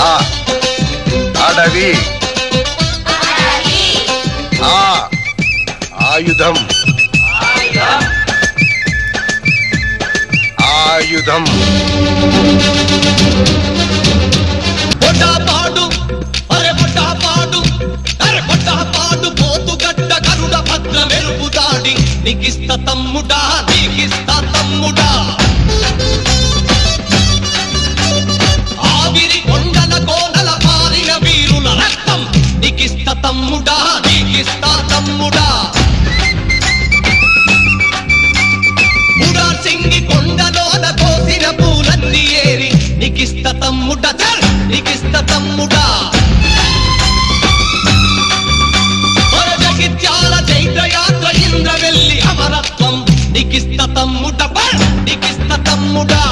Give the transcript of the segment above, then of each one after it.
ఆ అడవి. ఆ ఆయుధం. ఆయుధం. పాడు అరే పాడు అరే పాడు పోతుగడ్డ కరుడ భద్ర మెరుపు దాడి నీకిస్త తమ్ముడా నీకిస్త తమ్ముడా నీకిస్తా తమ్ముడా. ముడా సింగి కొండలోన కోసిన పూలన్నీ ఏరి నీకిస్త తమ్ముడా చల్ నీకిస్త తమ్ముడా. జగిత్యాల చైత్రయాత్ర ఇంద్ర అమరత్వం నీకిస్త తమ్ముడ బల్ నీకిస్త తమ్ముడా.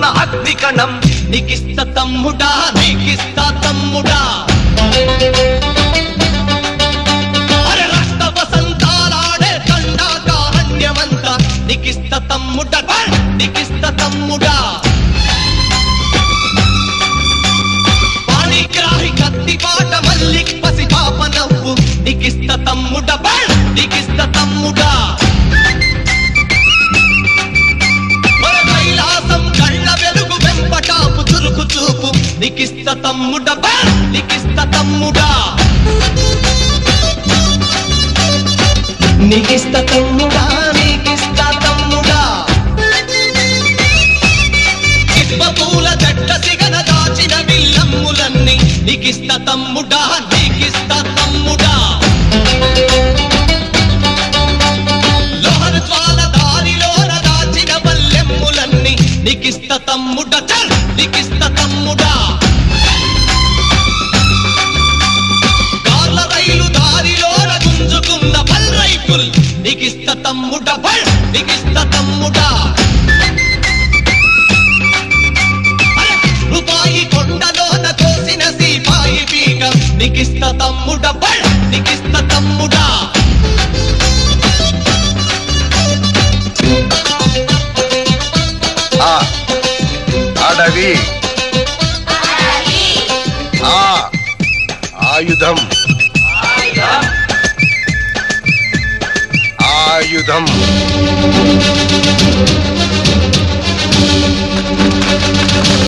రగులుతున్న అగ్ని కణం. నీకిస్త తమ్ముడా నీకిస్త తమ్ముడా. అరే రక్త వసంతాలాడే దండాకారణ్యమంత నీకిస్త తమ్ముడ నీకిస్త తమ్ముడా. నికిస్త తమ్ముడ నికిస్త తమ్ముడా. నికిస్త తమ్ముడా నికిస్త తమ్ముడా. ఇస్మ పూల జట్ట సిగన దాచిన బిల్లమ్ములన్నీ నికిస్త తమ్ముడా నికిస్త తమ్ముడా. నికిస్త తమ్ముడ చల్! నీకిస్త తమ్ముడా. తమ్ముడ బల్ నీకిస్త తమ్ముడా. రూపాయి కొండలోన కోసిన సీపాయి పీక నీకిస్త తమ్ముడ బల్ నీకిస్త తమ్ముడా. ఆ అడవి. ఆ ఆయుధం. ఆయుధం.